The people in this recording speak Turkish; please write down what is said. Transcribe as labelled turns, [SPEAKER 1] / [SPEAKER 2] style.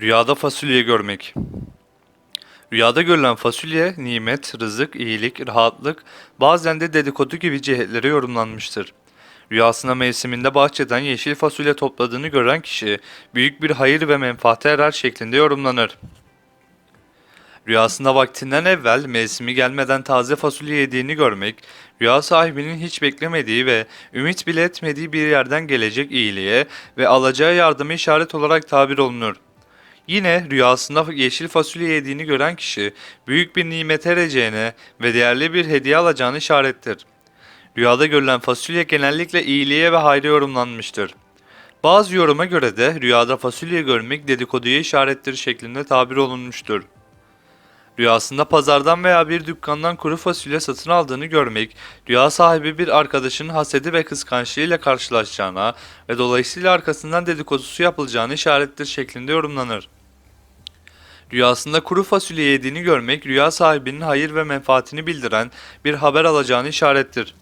[SPEAKER 1] Rüyada fasulye görmek. Rüyada görülen fasulye, nimet, rızık, iyilik, rahatlık, bazen de dedikodu gibi cihetleri yorumlanmıştır. Rüyasında mevsiminde bahçeden yeşil fasulye topladığını gören kişi, büyük bir hayır ve menfaate erer şeklinde yorumlanır. Rüyasında vaktinden evvel mevsimi gelmeden taze fasulye yediğini görmek, rüya sahibinin hiç beklemediği ve ümit bile etmediği bir yerden gelecek iyiliğe ve alacağı yardımı işaret olarak tabir olunur. Yine rüyasında yeşil fasulye yediğini gören kişi büyük bir nimet ereceğine ve değerli bir hediye alacağını işarettir. Rüyada görülen fasulye genellikle iyiliğe ve hayra yorumlanmıştır. Bazı yoruma göre de rüyada fasulye görmek dedikoduya işarettir şeklinde tabir olunmuştur. Rüyasında pazardan veya bir dükkandan kuru fasulye satın aldığını görmek, rüya sahibi bir arkadaşının hasedi ve kıskançlığıyla karşılaşacağına ve dolayısıyla arkasından dedikodusu yapılacağını işarettir şeklinde yorumlanır. Rüyasında kuru fasulye yediğini görmek, rüya sahibinin hayır ve menfaatini bildiren bir haber alacağını işarettir.